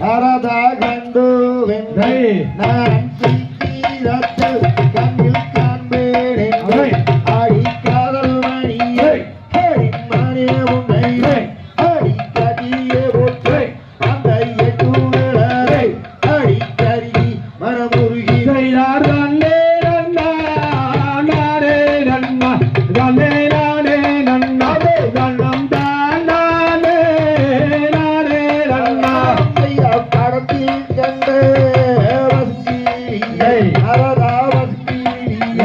Arada Gandu Vindai Nanti Rattu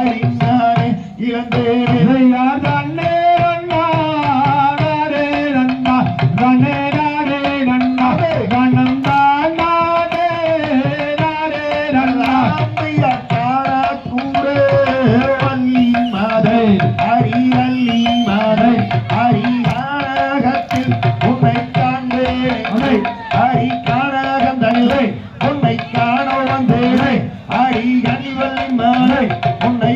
நானே இழந்து விதையார் தன்னே நன்னாரே நன்னா நன்னே நாரே நன்னா கண்ணம் தான் நானே நாரே நன்னா அம்மையா தாரா கூடே வள்ளி மாதை ஹரி வள்ளி மாதை ஹரி நாடகத்தில் உன்னை காண்பேன். ஹரி காணகம் தனிலை உன்னை காண வந்தேனே. ஹரி கனிவள்ளி மாதை உன்னை